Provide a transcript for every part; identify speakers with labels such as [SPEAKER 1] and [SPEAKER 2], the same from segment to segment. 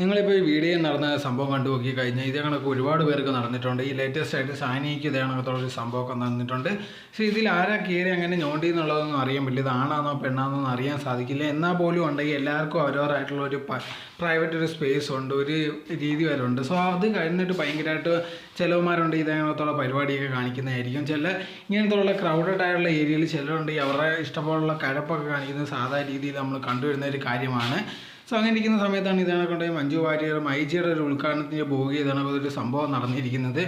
[SPEAKER 1] നിങ്ങളിപ്പോൾ ഈ വീഡിയോ നടന്ന സംഭവം കണ്ടു നോക്കി കഴിഞ്ഞാൽ ഇതേ കണക്ക് ഒരുപാട് പേർക്ക് നടന്നിട്ടുണ്ട്. ഈ ലേറ്റസ്റ്റ് ആയിട്ട് സാനിക്ക് ഇതേ കണക്കത്തുള്ള ഒരു സംഭവമൊക്കെ നടന്നിട്ടുണ്ട്. പക്ഷേ ഇതിൽ ആരാ കയറി അങ്ങനെ ഞോണ്ടി എന്നുള്ളതൊന്നും അറിയാൻ പറ്റില്ല. ഇത് ആണാന്നോ പെണ്ണാന്നോ അറിയാൻ സാധിക്കില്ല. എന്നാൽ പോലും ഉണ്ടെങ്കിൽ എല്ലാവർക്കും അവരവരായിട്ടുള്ള ഒരു പ്രൈവറ്റ് ഒരു സ്പേസ് ഉണ്ട്. ഒരു രീതി വരെ ഉണ്ട്. സോ അത് കഴിഞ്ഞിട്ട് ഭയങ്കരമായിട്ട് ചിലവന്മാരുണ്ട് ഇതേ കണക്കത്തുള്ള പരിപാടിയൊക്കെ കാണിക്കുന്നതായിരിക്കും. ചില ഇങ്ങനത്തെ ഉള്ള ക്രൗഡഡ് ആയിട്ടുള്ള ഏരിയയിൽ ചിലരുണ്ട് ഈ അവരുടെ ഇഷ്ടപോലുള്ള കഴപ്പൊക്കെ കാണിക്കുന്നത് സാധാരണ രീതിയിൽ നമ്മൾ കണ്ടുവരുന്ന ഒരു കാര്യമാണ്. സോ അങ്ങനെ ഇരിക്കുന്ന സമയത്താണ് ഇതാണ് കൊണ്ടുപോയി മഞ്ജു വാര്യർ മൈജിയുടെ ഒരു ഉദ്ഘാടനത്തിന് പോവുകയും ഇതാണ് ഒരു സംഭവം നടന്നിരിക്കുന്നത്.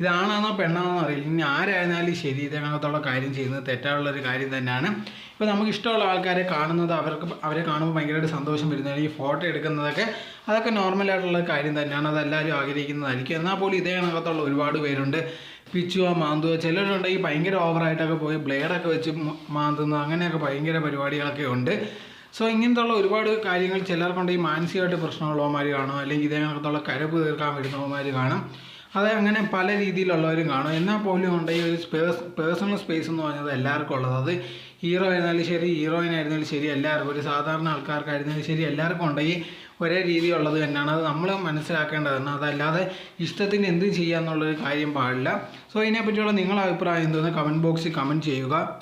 [SPEAKER 1] ഇതാണാണോ പെണ്ണാണോ അറിയില്ല. ഇനി ആരായിരുന്നാലും ശരി ഇതിനകത്തുള്ള കാര്യം ചെയ്യുന്നത് തെറ്റാനുള്ള ഒരു കാര്യം തന്നെയാണ്. ഇപ്പോൾ നമുക്ക് ഇഷ്ടമുള്ള ആൾക്കാരെ കാണുന്നത് അവർക്ക് അവരെ കാണുമ്പോൾ ഭയങ്കരമായിട്ട് സന്തോഷം വരുന്നത് ഈ ഫോട്ടോ എടുക്കുന്നതൊക്കെ അതൊക്കെ നോർമലായിട്ടുള്ള കാര്യം തന്നെയാണ്. അതെല്ലാവരും ആഗ്രഹിക്കുന്നതായിരിക്കും. എന്നാൽ പോലും ഇതേ കണക്കത്തുള്ള ഒരുപാട് പേരുണ്ട്. പിച്ചുവ മാന്തുക ചിലരുണ്ടെങ്കിൽ ഭയങ്കര ഓവറായിട്ടൊക്കെ പോയി ബ്ലേഡൊക്കെ വെച്ച് മാന്തുന്നു അങ്ങനെയൊക്കെ ഭയങ്കര പരിപാടികളൊക്കെ ഉണ്ട്. സോ ഇങ്ങനത്തുള്ള ഒരുപാട് കാര്യങ്ങൾ ചിലർക്കുണ്ട് ഈ മാനസികമായിട്ട് പ്രശ്നമുള്ളവന്മാർ കാണും. അല്ലെങ്കിൽ ഇതേ കണക്കത്തുള്ള കരപ്പ് തീർക്കാൻ വരുന്നവന്മാർ കാണും. അത് അങ്ങനെ പല രീതിയിലുള്ളവരും കാണും. എന്നാൽ പോലും ഉണ്ട് ഈ ഒരു സ്പേസ് പേഴ്സണൽ സ്പേസ് എന്ന് പറഞ്ഞത് എല്ലാവർക്കും ഉള്ളത്. അത് ഹീറോ ആയിരുന്നാലും ശരി ഹീറോയിൻ ആയിരുന്നാലും ശരി എല്ലാവർക്കും ഒരു സാധാരണ ആൾക്കാർക്കായിരുന്നാലും ശരി എല്ലാവർക്കും ഉണ്ടെങ്കിൽ ഒരേ രീതിയുള്ളത് തന്നെയാണ്. അത് നമ്മൾ മനസ്സിലാക്കേണ്ടതാണ്. അതല്ലാതെ ഇഷ്ടത്തിന് എന്തും ചെയ്യാന്നുള്ളൊരു കാര്യം പാടില്ല. സോ ഇതിനെപ്പറ്റിയുള്ള നിങ്ങളുടെ അഭിപ്രായം എന്തോന്ന് കമന്റ് ബോക്സിൽ കമന്റ് ചെയ്യുക.